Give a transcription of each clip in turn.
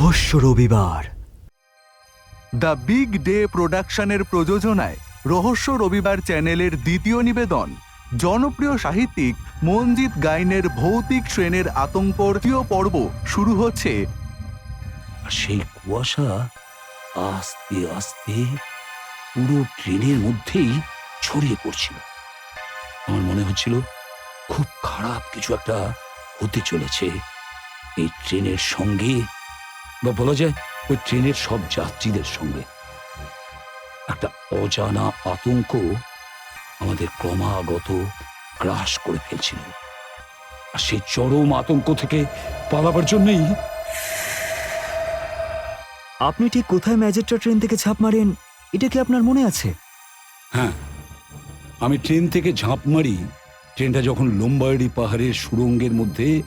রহস্য রবিবার। The big day প্রোডাকশনের প্রযোজনায় রহস্য রবিবার চ্যানেলের দ্বিতীয় নিবেদন। জনপ্রিয় সাহিত্যিক মনজিৎ গাইনের ভৌতিক শ্রেণের আতঙ্কর পর্ব শুরু হচ্ছে। আর সেই কুয়াশা আস্তে আস্তে পুরো ট্রেনের মধ্যেই ছড়িয়ে পড়ছিল। আমার মনে হচ্ছিল খুব খারাপ কিছু একটা হতে চলেছে। এই ট্রেনের সঙ্গে বা বলা যায় ওই ট্রেনের সব যাত্রীদের সঙ্গে। একটা অজানা আতঙ্ক আমাদের ক্রমাগত গ্রাস করে ফেলছিল। আর সেই চরম আতঙ্ক থেকে পালাবার জন্যই আপনি ঠিক কোথায় ম্যাজেট্রা ট্রেন থেকে ছাপ মারেন এটা কি আপনার মনে আছে? হ্যাঁ আমি ট্রেন থেকে ঝাঁপ মারি ট্রেনটা যখন লোম্বার্ডি পাহাড়ের সুড়ঙ্গের মধ্যে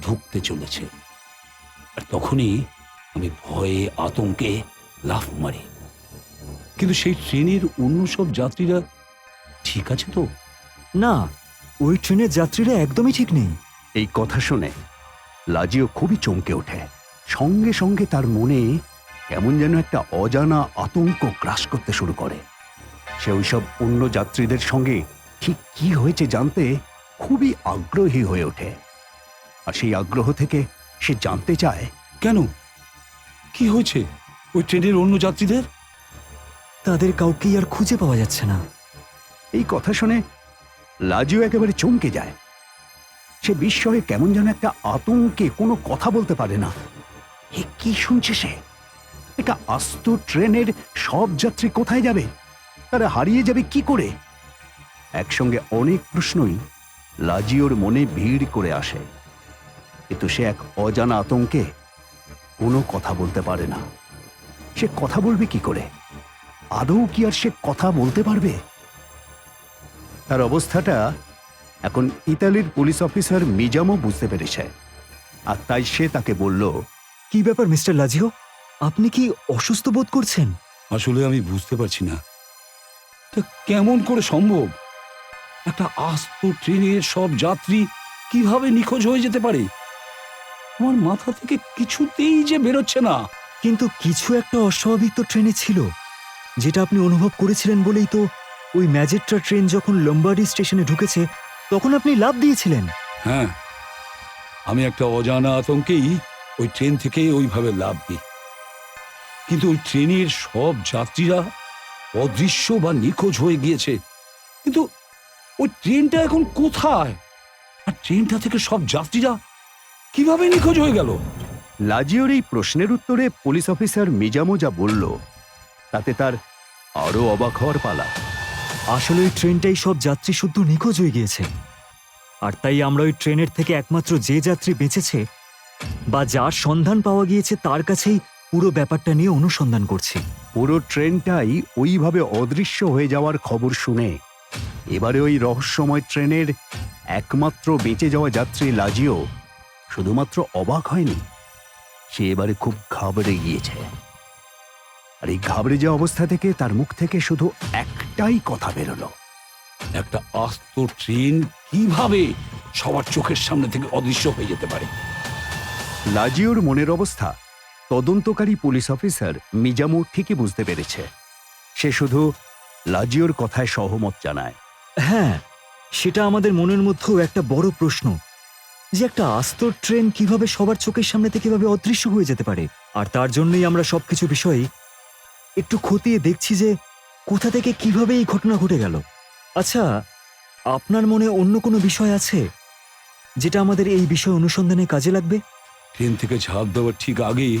ঢুকতে চলেছে। আর তখনই আমি ভয়ে আতঙ্কে লাফ মারি। কিন্তু সেই ট্রেনের অন্য সব যাত্রীরা ঠিক আছে তো? না ওই ট্রেনের যাত্রীরা একদমই ঠিক নেই। এই কথা শুনে লাজিও খুবই চমকে ওঠে। সঙ্গে সঙ্গে তার মনে কেমন যেন একটা অজানা আতঙ্ক গ্রাস করতে শুরু করে। সে ওইসব অন্য যাত্রীদের সঙ্গে ঠিক কি হয়েছে জানতে খুবই আগ্রহী হয়ে ওঠে। আর সেই আগ্রহ থেকে সে জানতে চায় কেন? কি হয়েছে? ওই ট্রেনের অন্য যাত্রীদের? তাদের কাউকেই আর খুঁজে পাওয়া যাচ্ছে না। এই কথা শুনে লাজিও একেবারে চমকে যায়। সে বিস্ময়ে কেমন যেন একটা আতঙ্কে কোনো কথা বলতে পারে না। এ কি শুনছে সে? একটা আস্ত ট্রেনের সব যাত্রী কোথায় যাবে? তারা হারিয়ে যাবে কি করে? একসঙ্গে অনেক প্রশ্নই লাজিওর মনে ভিড় করে আসে। কিন্তু সে এক অজানা আতঙ্কে কোনো কথা বলতে পারে না। সে কথা বলবে কি করে? আদৌ কি আর সে কথা বলতে পারবে? তার অবস্থাটা এখন ইতালির পুলিশ অফিসার মিজামও বুঝতে পেরেছে। আর তাই সে তাকে বলল কি ব্যাপার মিস্টার লাজিও? আপনি কি অসুস্থ বোধ করছেন? আসলে আমি বুঝতে পারছি না। তা কেমন করে সম্ভব? একটা আস্ত ট্রেনের সব যাত্রী কীভাবে নিখোঁজ হয়ে যেতে পারে? আমার মাথা থেকে কিছুতেই যে বেরোচ্ছে না। কিন্তু কিছু একটা অস্বাভাবিক তো ট্রেনে ছিল। যেটা আপনি অনুভব করেছিলেন বলেই তো ওই ম্যাজেট্রা ট্রেন যখন লম্বাডি স্টেশনে ঢুকেছে তখন আপনি লাভ দিয়েছিলেন। হ্যাঁ। আমি একটা অজানা আতঙ্কেই ওই ট্রেন থেকে ওইভাবে লাভ দিই। কিন্তু ওই ট্রেনের সব যাত্রীরা অদৃশ্য বা নিখোঁজ হয়ে গিয়েছে। কিন্তু ওই ট্রেনটা এখন কোথায়? আর ট্রেনটা থেকে সব যাত্রীরা কীভাবে নিখোঁজ হয়ে গেল? লাজিওর এই প্রশ্নের উত্তরে পুলিশ অফিসার মিজামো যা বলল তাতে তার আরও অবাক হওয়ার পালা। আসলে ওই ট্রেনটাই সব যাত্রী শুদ্ধ নিখোঁজ হয়ে গিয়েছে। আর তাই আমরা ওই ট্রেনের থেকে একমাত্র যে যাত্রী বেঁচেছে বা যার সন্ধান পাওয়া গিয়েছে তার কাছেই পুরো ব্যাপারটা নিয়ে অনুসন্ধান করছি। পুরো ট্রেনটাই ওইভাবে অদৃশ্য হয়ে যাওয়ার খবর শুনে এবারে ওই রহস্যময় ট্রেনের একমাত্র বেঁচে যাওয়া যাত্রী লাজিও শুধুমাত্র অবাক হয়নি সে এবারে খুব ঘাবড়ে গিয়েছে। আর এই ঘাবড়ে যাওয়া অবস্থা থেকে তার মুখ থেকে শুধু একটাই কথা বেরোলো। একটা আস্ত ট্রেন কীভাবে সবার চোখের সামনে থেকে অদৃশ্য হয়ে যেতে পারে? লাজিওর মনের অবস্থা তদন্তকারী পুলিশ অফিসার মিজামু ঠিকই বুঝতে পেরেছে। সে শুধু লাজিওর কথায় সহমত জানায়। হ্যাঁ সেটা আমাদের মনের মধ্যেও একটা বড় প্রশ্ন। যে একটা আস্ত ট্রেন কীভাবে সবার চোখের সামনে থেকে কীভাবে অদৃশ্য হয়ে যেতে পারে। আর তার জন্যই আমরা সবকিছু বিষয়ে একটু খতিয়ে দেখছি যে কোথা থেকে কীভাবে এই ঘটনা ঘটে গেল। আচ্ছা আপনার মনে অন্য কোনো বিষয় আছে যেটা আমাদের এই বিষয় অনুসন্ধানে কাজে লাগবে? ট্রেন থেকে ঝাঁপ দেওয়ার ঠিক আগে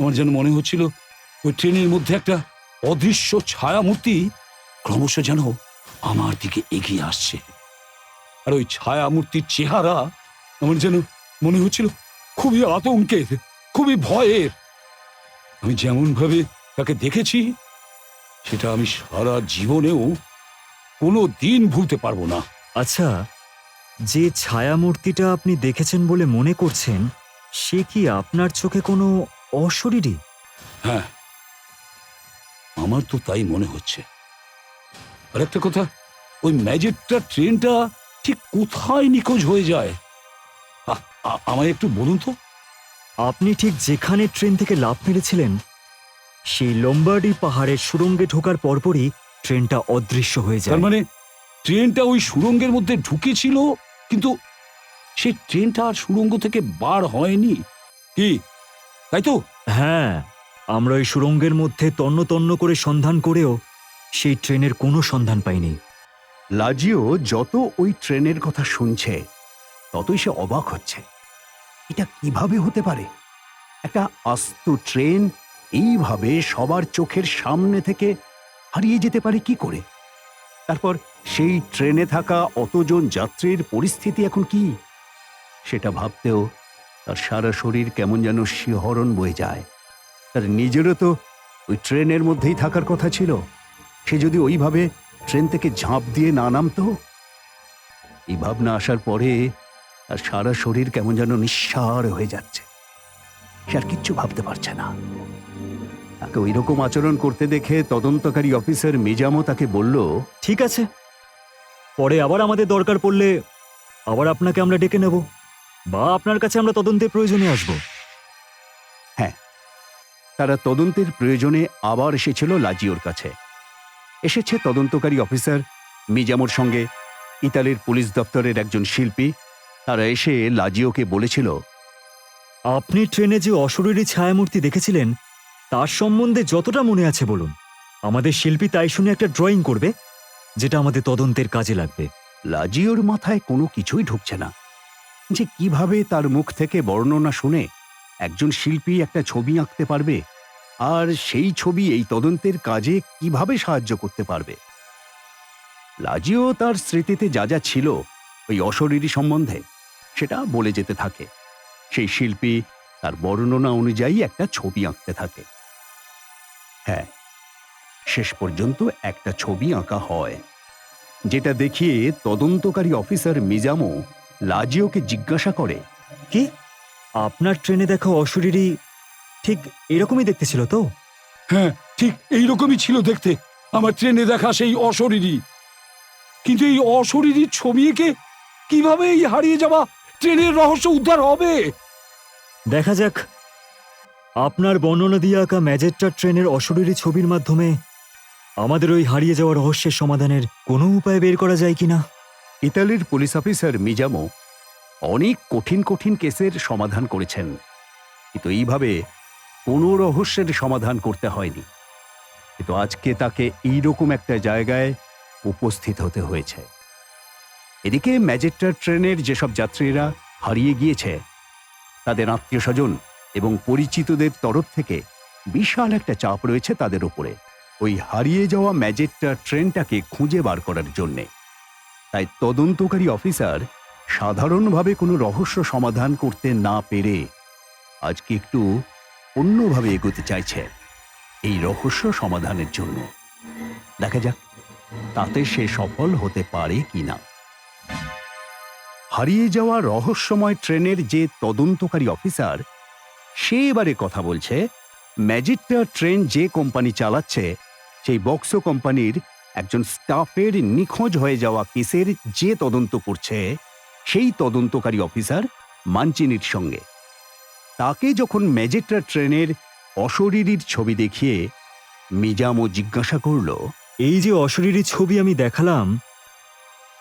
আমার যেন মনে হচ্ছিল ওই ট্রেনের মধ্যে একটা অদৃশ্য ছায়ামূর্তি ক্রমশ যেন আমার দিকে এগিয়ে আসছে। আর ওই ছায়ামূর্তির চেহারা আমার যেন মনে হচ্ছিল খুবই আতঙ্কের খুবই ভয়ের। আমি যেমন ভাবে তাকে দেখেছি সেটা আমি সারা জীবনেও কোনো দিন ভুলতে পারব না। আচ্ছা যে ছায়ামূর্তিটা আপনি দেখেছেন বলে মনে করছেন সে কি আপনার চোখে কোনো অশরীরী? হ্যাঁ আমার তো তাই মনে হচ্ছে। আর একটা কথা ওই ম্যাজেটটা ট্রেনটা ঠিক কোথায় নিখোঁজ হয়ে যায়? আমায় একটু বলুন তো। আপনি ঠিক যেখানে ট্রেন থেকে লাফ মেরেছিলেন সেই লম্বার্ডি পাহাড়ের সুরঙ্গে ঢোকার পরপরই ট্রেনটা অদৃশ্য হয়ে যায়। তার মানে ট্রেনটা ওই সুড়ঙ্গের মধ্যে ঢুকেছিল কিন্তু সে ট্রেনটা আর সুড়ঙ্গ থেকে বার হয়নি? কি? তাই তো? হ্যাঁ আমরা ওই সুরঙ্গের মধ্যে তন্ন তন্ন করে সন্ধান করেও সেই ট্রেনের কোনো সন্ধান পাইনি। লাজিও যত ওই ট্রেনের কথা শুনছে ততই সে অবাক হচ্ছে। এটা কীভাবে হতে পারে? একটা আস্ত ট্রেন এইভাবে সবার চোখের সামনে থেকে হারিয়ে যেতে পারে কি করে? তারপর সেই ট্রেনে থাকা অতজন যাত্রীর পরিস্থিতি এখন কি? সেটা ভাবতেও তার সারা শরীর কেমন যেন শিহরণ বয়ে যায়। তার নিজেরও তো ওই ট্রেনের মধ্যেই থাকার কথা ছিল। সে যদি ওইভাবে ট্রেন থেকে ঝাঁপ দিয়ে না নামতো? এই ভাবনা আসার পরে তার সারা শরীর কেমন যেন নিঃসার হয়ে যাচ্ছে। সে আর কিচ্ছু ভাবতে পারছে না। তাকে ওই রকম আচরণ করতে দেখে তদন্তকারী অফিসার মিজামও তাকে বলল ঠিক আছে। পরে আবার আমাদের দরকার পড়লে আবার আপনাকে আমরা ডেকে নেব বা আপনার কাছে আমরা তদন্তের প্রয়োজনে আসব। হ্যাঁ। তারা তদন্তের প্রয়োজনে আবার এসেছিল লাজিওর কাছে। এসেছে তদন্তকারী অফিসার মিজামোর সঙ্গে ইতালির পুলিশ দপ্তরের একজন শিল্পী তারা এসে লাজিওকে বলেছিল আপনি ট্রেনে যে অশরীরী ছায়ামূর্তি দেখেছিলেন তার সম্বন্ধে যতটা মনে আছে বলুন। আমাদের শিল্পী তাই শুনে একটা ড্রয়িং করবে যেটা আমাদের তদন্তের কাজে লাগবে। লাজিওর মাথায় কোনো কিছুই ঢুকছে না। যে কীভাবে তার মুখ থেকে বর্ণনা শুনে একজন শিল্পী একটা ছবি আঁকতে পারবে আর সেই ছবি এই তদন্তের কাজে কীভাবে সাহায্য করতে পারবে? লাজিও তার স্মৃতিতে যা যা ছিল ওই অশরীরী সম্বন্ধে। সেটা বলে যেতে থাকে। সেই শিল্পী তার বর্ণনা অনুযায়ী একটা ছবি আঁকতে থাকে। হ্যাঁ শেষ পর্যন্ত একটা ছবি আঁকা হয় যেটা দেখিয়ে তদন্তকারী অফিসার মিজামো লাজিওকে জিজ্ঞাসা করে। কি? আপনার ট্রেনে দেখা অশরীরী ঠিক এরকমই দেখতে ছিল তো? হ্যাঁ ঠিক এইরকমই ছিল দেখতে। আমার ট্রেনে দেখা সেই অশরীরী। কিন্তু এই অশরীরী ছবি এঁকে কীভাবে এই হারিয়ে যাওয়া ট্রেনের রহস্য উদ্ধার হবে। দেখা যাক। আপনার বর্ণনা দিয়ে আঁকা ম্যাজেট্টা ট্রেনের অশরীরী ছবির মাধ্যমে আমাদের ওই হারিয়ে যাওয়া রহস্যের সমাধানের কোনো উপায় বের করা যায় কিনা? ইতালির পুলিশ অফিসার মিজামো অনেক কঠিন কঠিন কেসের সমাধান করেছেন। কিন্তু এইভাবে কোনো রহস্যের সমাধান করতে হয়নি। কিন্তু আজকে তাকে এইরকম একটা জায়গায় উপস্থিত হতে হয়েছে। এদিকে ম্যাজেট্টার ট্রেনের যেসব যাত্রীরা হারিয়ে গিয়েছে, তাদের আত্মীয় স্বজন এবং পরিচিতদের তরফ থেকে বিশাল একটা চাপ রয়েছে তাদের উপরে, ওই হারিয়ে যাওয়া ম্যাজেট্টার ট্রেনটাকে খুঁজে বার করার জন্যে। তাই তদন্তকারী অফিসার সাধারণভাবে কোনো রহস্য সমাধান করতে না পেরে আজকে একটু অন্যভাবে এগোতে চাইছে এই রহস্য সমাধানের জন্য। দেখা যাক, তাতে সে সফল হতে পারে কিনা। হারিয়ে যাওয়া রহস্যময় ট্রেনের যে তদন্তকারী অফিসার, সে এবারে কথা বলছে ম্যাজিকটা ট্রেন যে কোম্পানি চালাচ্ছে, সেই বক্সো কোম্পানির একজন স্টাফের নিখোঁজ হয়ে যাওয়া কেসের যে তদন্ত করছে, সেই তদন্তকারী অফিসার মানচিনির সঙ্গে। তাকে যখন ম্যাজেট্রা ট্রেনের অশরীরীর ছবি দেখিয়ে মিজামও জিজ্ঞাসা করল, এই যে অশরীরী ছবি আমি দেখালাম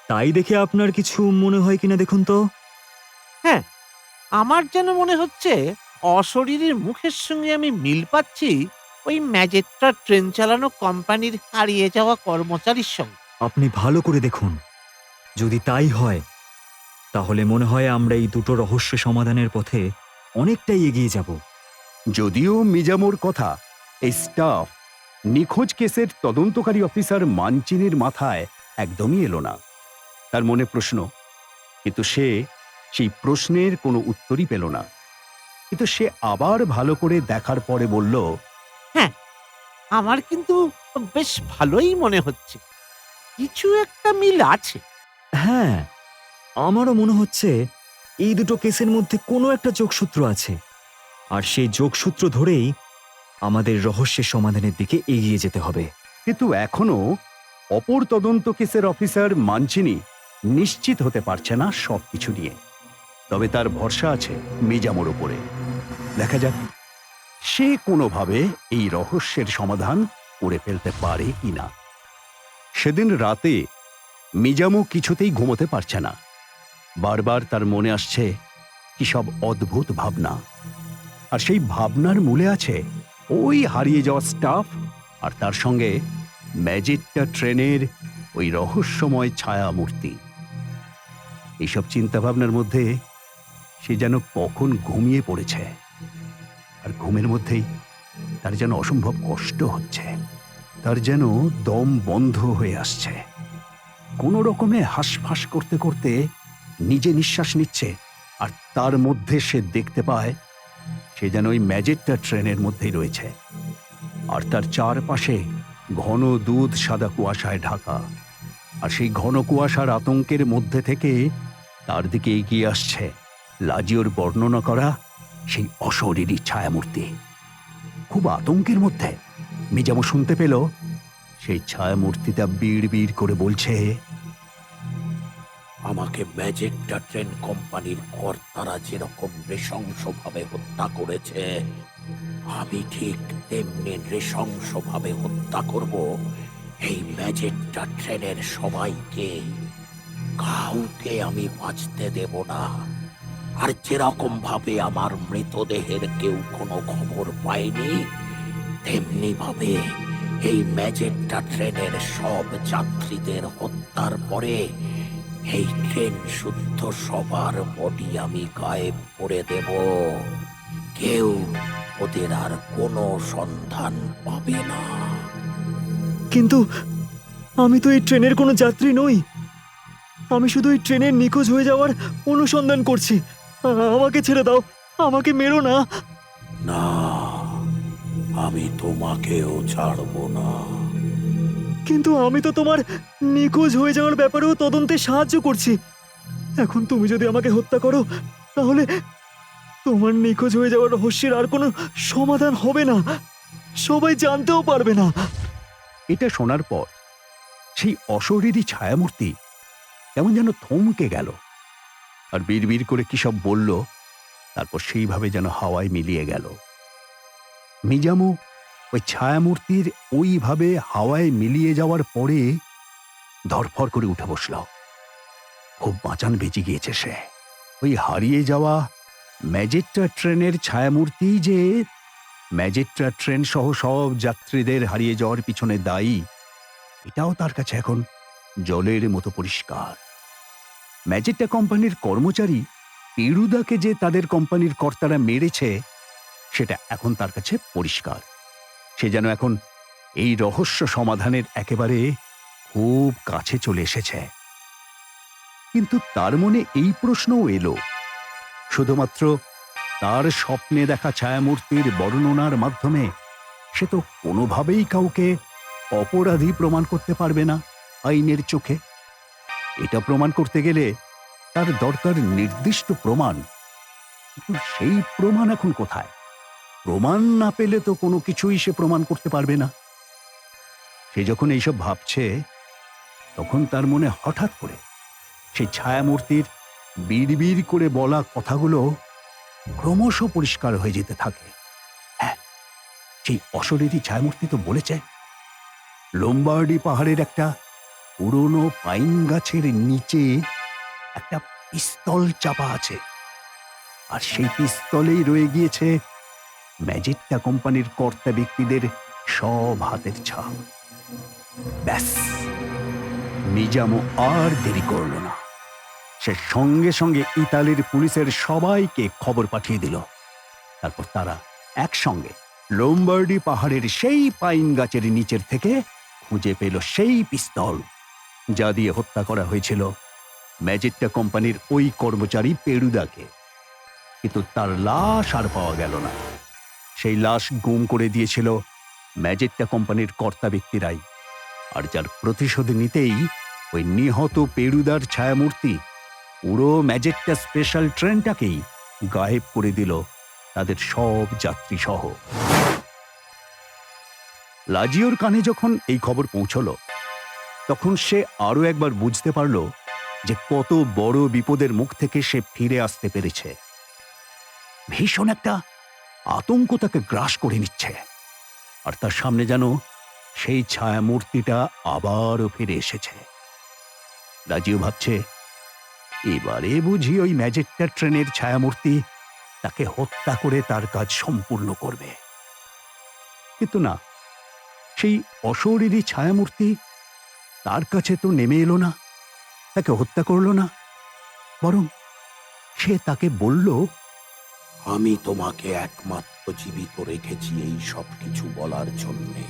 তাই দেখে আপনার কিছু মনে হয় কিনা দেখুন তো? হ্যাঁ আমার যেন মনে হচ্ছে অশরীরীর মুখের সঙ্গে আমি মিল পাচ্ছি ওই ম্যাজেট্রা ট্রেন চালানো কোম্পানির হারিয়ে যাওয়া কর্মচারীর সঙ্গে। আপনি ভালো করে দেখুন। যদি তাই হয় তাহলে মনে হয় আমরা এই দুটো রহস্য সমাধানের পথে অনেকটাই এগিয়ে যাব। যদিও মিজামোর কথা এই স্টাফ নিখোঁজ কেসের তদন্তকারী অফিসার মানচিনির মাথায় একদমই এলো না। তার মনে প্রশ্ন কিন্তু সে সেই প্রশ্নের কোনো উত্তরই পেল না। কিন্তু সে আবার ভালো করে দেখার পরে বলল হ্যাঁ আমার কিন্তু বেশ ভালোই মনে হচ্ছে। কিছু একটা মিল আছে। হ্যাঁ আমারও মনে হচ্ছে এই দুটো কেসের মধ্যে কোনো একটা যোগসূত্র আছে। আর সেই যোগসূত্র ধরেই আমাদের রহস্যের সমাধানের দিকে এগিয়ে যেতে হবে। কিন্তু এখনও অপর তদন্ত কেসের অফিসার মানচিনি নিশ্চিত হতে পারছে না সবকিছু নিয়ে। তবে তার ভরসা আছে মিজামোর ওপরে দেখা যাক, সে কোনোভাবে এই রহস্যের সমাধান করে ফেলতে পারে কিনা সেদিন রাতে মিজামও কিছুতেই ঘুমোতে পারছে না। বারবার তার মনে আসছে কি সব অদ্ভুত ভাবনা। আর সেই ভাবনার মূলে আছে ওই হারিয়ে যাওয়া স্টাফ আর তার সঙ্গে ম্যাজিকটা ট্রেনের ওই রহস্যময় ছায়া মূর্তি এইসব চিন্তাভাবনার মধ্যে সে যেন কখন ঘুমিয়ে পড়েছে। আর ঘুমের মধ্যেই তার যেন অসম্ভব কষ্ট হচ্ছে। তার যেন দম বন্ধ হয়ে আসছে। কোনো রকমে হাঁসফাঁস করতে করতে নিজে নিঃশ্বাস নিচ্ছে আর তার মধ্যে সে দেখতে পায়, সে যেন ওই ম্যাজেটটা ট্রেনের মধ্যেই রয়েছে। আর তার চারপাশে ঘন দুধ সাদা কুয়াশায় ঢাকা। আর সেই ঘন কুয়াশার আতঙ্কের মধ্যে থেকে তার দিকে এগিয়ে আসছে লাজিওর বর্ণনা করা সেই অশরীরী ছায়ামূর্তি। খুব আতঙ্কের মধ্যে মিজামো শুনতে পেল, সেই ছায়ামূর্তিটা বিড় বিড় করে বলছে, আমাকে ম্যাজেকটা ট্রেন কোম্পানির কর্তারা যেরকম নৃশংসভাবে হত্যা করেছে, আমি ঠিক তেমনি নৃশংসভাবে হত্যা করব এই ম্যাজেকটা ট্রেনের সবাইকে, কাউকে আমি বাঁচতে দেব না। আর যেরকম ভাবে আমার মৃতদেহের কেউ কোনো খবর পায়নি তেমনি ভাবে এই ম্যাজেকটা ট্রেনের সব যাত্রীদের হত্যার পরে এই ট্রেন শুদ্ধ সবার বডি আমি গায়েব করে দেব। কেউ ওদের আর কোনো সন্ধান পাবে না। কিন্তু আমি তো এই ট্রেনের কোনো যাত্রী নই। আমি শুধু এই ট্রেনের নিখোঁজ হয়ে যাওয়ার অনুসন্ধান করছি। আমাকে ছেড়ে দাও আমাকে মেরো না। না আমি তোমাকেও ছাড়বো না। কিন্তু আমি তো তোমার নিখোঁজ হয়ে যাওয়ার ব্যাপারেও তদন্তে সাহায্য করছি। এখন তুমি যদি আমাকে হত্যা করো তাহলে তোমার নিখোঁজ হয়ে যাওয়ার রহস্যের আর কোনো সমাধান হবে না। সবাই জানতেও পারবে না। এটা শোনার পর সেই অশরীরী ছায়ামূর্তি কেমন যেন থমকে গেল আর বিড়বিড় করে কি সব বলল, তারপর সেইভাবে যেন হাওয়ায় মিলিয়ে গেল। মিজামু ওই ছায়ামূর্তির ওইভাবে হাওয়ায় মিলিয়ে যাওয়ার পরে ধরফর করে উঠে বসল। খুব বাঁচান বেঁচে গিয়েছে সে। ওই হারিয়ে যাওয়া ম্যাজেট্টা ট্রেনের ছায়ামূর্তি যে ম্যাজেট্রা ট্রেন সহ সব যাত্রীদের হারিয়ে যাওয়ার পিছনে দায়ী। এটাও তার কাছে এখন জলের মতো পরিষ্কার। ম্যাজেট্টা কোম্পানির কর্মচারী পেরুদাকে যে তাদের কোম্পানির কর্তারা মেরেছে, সেটা এখন তার কাছে পরিষ্কার। সে যেন এখন এই রহস্য সমাধানের একেবারে খুব কাছে চলে এসেছে। কিন্তু তার মনে এই প্রশ্নও এলো। শুধুমাত্র তার স্বপ্নে দেখা ছায়ামূর্তির বর্ণনার মাধ্যমে সে তো কোনোভাবেই কাউকে অপরাধী প্রমাণ করতে পারবে না আইনের চোখে। এটা প্রমাণ করতে গেলে তার দরকার নির্দিষ্ট প্রমাণ। সেই প্রমাণ এখন কোথায়? প্রমাণ না পেলে তো কোনো কিছুই সে প্রমাণ করতে পারবে না। সে যখন এইসব ভাবছে, তখন তার মনে হঠাৎ করে সেই ছায়ামূর্তির বিড়বিড় করে বলা কথাগুলো ক্রমশ পরিষ্কার হয়ে যেতে থাকে। হ্যাঁ সেই অশরীরী ছায়ামূর্তি তো বলেছে। লোম্বার্ডি পাহাড়ের একটা পুরনো পাইন গাছের নিচে একটা পিস্তল চাপা আছে। আর সেই পিস্তলেই রয়ে গিয়েছে ম্যাজেট্টা কোম্পানির কর্তা ব্যক্তিদের সব হাতের ছাপ। ব্যাস, নিজামও আর দেরি করল না। সে সঙ্গে সঙ্গে ইতালির পুলিশের সবাইকে খবর পাঠিয়ে দিল। তারপর তারা একসঙ্গে লোম্বার্ডি পাহাড়ের সেই পাইন গাছের নিচের থেকে খুঁজে পেল সেই পিস্তল, যা দিয়ে হত্যা করা হয়েছিল ম্যাজেট্টা কোম্পানির ওই কর্মচারী পেরুদাকে। কিন্তু তার লাশ আর পাওয়া গেল না। সেই লাশ গুম করে দিয়েছিল ম্যাজেট্টা কোম্পানির কর্তা ব্যক্তিরাই, আর যার প্রতিশোধ নিতেই ওই নিহত পেরুদার ছায়ামূর্তি পুরো ম্যাজেট্টা স্পেশাল ট্রেনটাকেই গায়েব করে দিল তাদের সব যাত্রী সহ লাজিওর কানে যখন এই খবর পৌঁছল, তখন সে আরও একবার বুঝতে পারল যে কত বড় বিপদের মুখ থেকে সে ফিরে আসতে পেরেছে। ভীষণ একটা আতঙ্ক তাকে গ্রাস করে নিচ্ছে। আর তার সামনে যেন সেই ছায়া মূর্তিটা আবারও ফিরে এসেছে। রাজিও ভাবছে এবারে বুঝি ওই ম্যাজেক্টার ট্রেনের ছায়ামূর্তি তাকে হত্যা করে তার কাজ সম্পূর্ণ করবে। কিন্তু না, সেই অশরীরী ছায়ামূর্তি তার কাছে তো নেমে এলো না, তাকে হত্যা করল না, বরং সে তাকে বলল, আমি তোমাকে একমাত্র জীবিত রেখেছি এই সব কিছু বলার জন্যে।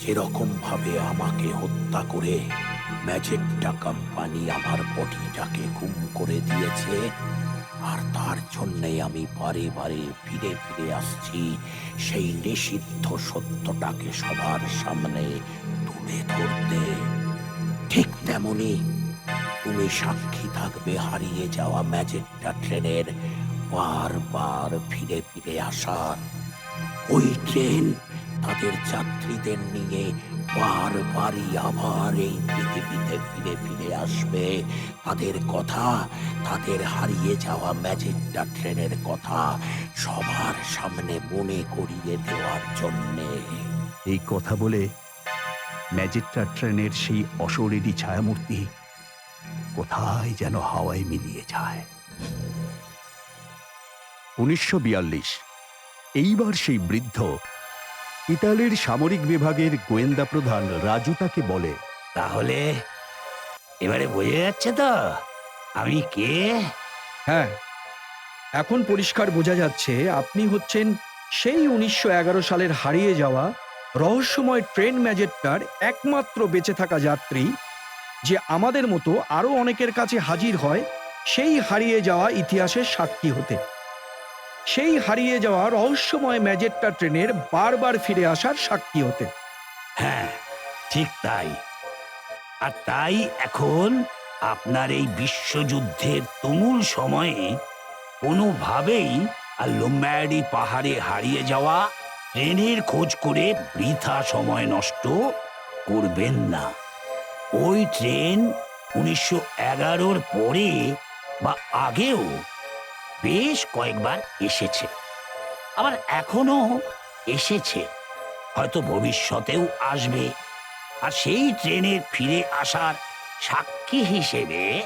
যেরকম ভাবে আমাকে হত্যা করে ম্যাজেকটা কোম্পানি আমার বডিটাকে গুম করে দিয়েছে, আর তার জন্যে আমি বারে বারে ফিরে ফিরে আসছি, সেই নিষিদ্ধ সত্যটাকে সবার সামনে তুলে ধরতে। ঠিক তেমনি তুমি সাক্ষী থাকবে হারিয়ে যাওয়া ম্যাজেকটা ট্রেনের বারবার ফিরে ফিরে আসার। ওই ট্রেন তাদের যাত্রীদের নিয়ে বারবারই আবার এই পৃথিবীতে ফিরে ফিরে আসবে। তাদের কথা, তাদের হারিয়ে যাওয়া ম্যাজেকটা ট্রেনের কথা সবার সামনে মনে করিয়ে দেওয়ার জন্যে। এই কথা বলে ম্যাজেক্টার ট্রেনের সেই অশরীরী ছায়ামূর্তি কোথায় যেন হাওয়ায় মিলিয়ে যায়। উনিশশো বিয়াল্লিশ, এইবার সেই বৃদ্ধ ইতালির সামরিক বিভাগের গোয়েন্দা প্রধান রাজু তাকে বলে তাহলে এবারে বোঝা যাচ্ছে তো আমি কে? হ্যাঁ এখন পরিষ্কার বোঝা যাচ্ছে আপনি হচ্ছেন সেই উনিশশো এগারো সালের হারিয়ে যাওয়া রহস্যময় ট্রেন ম্যাজেটটার একমাত্র বেঁচে থাকা যাত্রী যে আমাদের মতো আরও অনেকের কাছে হাজির হয় সেই হারিয়ে যাওয়া ইতিহাসের সাক্ষী হতে। সেই হারিয়ে যাওয়া রহস্যময় ম্যাজেটটা ট্রেনের বারবার ফিরে আসার সাক্ষী হতে। হ্যাঁ ঠিক তাই। আর তাই এখন আপনার এই বিশ্বযুদ্ধের তুমুল সময়ে কোনোভাবেই আর লোম্বার্ডি পাহাড়ে হারিয়ে যাওয়া ট্রেনের খোঁজ করে বৃথা সময় নষ্ট করবেন না। ওই ট্রেন উনিশশো এগারোর পরে বা আগেও বেশ কয়েকবার এসেছে। আবার এখনও এসেছে। হয়তো ভবিষ্যতেও আসবে। আর সেই ট্রেনের ফিরে আসার সাক্ষী হিসেবে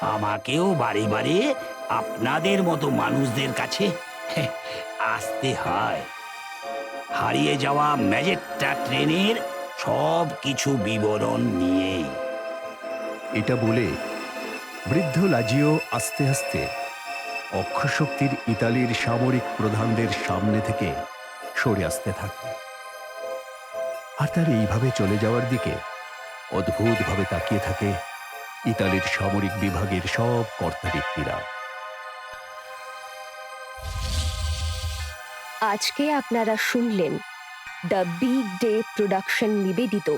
আমাকেও বারে বারে আপনাদের মতো মানুষদের কাছে আসতে হয়। হারিয়ে যাওয়া ম্যাজেকটা ট্রেনের সব কিছু বিবরণ নিয়েই। এটা বলে বৃদ্ধ লাজিও আস্তে আস্তে অক্ষশক্তির ইতালির সামরিক প্রধানদের সামনে থেকে সরে আসতে থাকে। আর তার এইভাবে চলে যাওয়ার দিকে অদ্ভুতভাবে তাকিয়ে থাকে ইতালির সামরিক বিভাগের সব কর্তা ব্যক্তিরা আজকে আপনারা শুনলেন দ্য বিগ ডে প্রোডাকশন নিবেদিত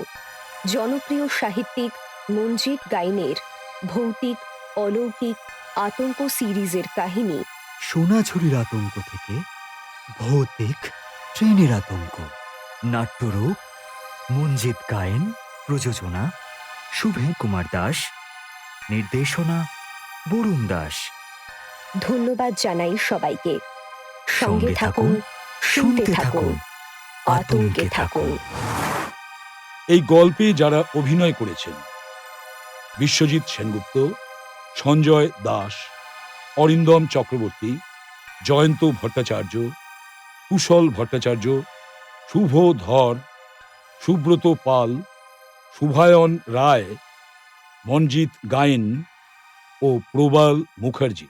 জনপ্রিয় সাহিত্যিক মঞ্জিত গাইনের ভৌতিক অলৌকিক আতঙ্ক সিরিজের কাহিনী। সোনাঝুরির আতঙ্ক থেকে ভৌতিক ট্রেনের আতঙ্ক। নাট্যরূপ মঞ্জিত গায়েন প্রযোজনা শুভে কুমার দাস নির্দেশনা বরুণ দাস। ধন্যবাদ জানাই সবাইকে। সঙ্গে থাকুন শুনতে থাকুন আতঙ্কে থাকুন। এই গল্পে যারা অভিনয় করেছেন বিশ্বজিৎ সেনগুপ্ত সঞ্জয় দাস, অরিন্দম চক্রবর্তী, জয়ন্ত ভট্টাচার্য, কুশল ভট্টাচার্য, শুভ ধর, সুব্রত পাল শুভায়ন রায়, মনজিৎ গায়েন ও প্রবাল মুখার্জি।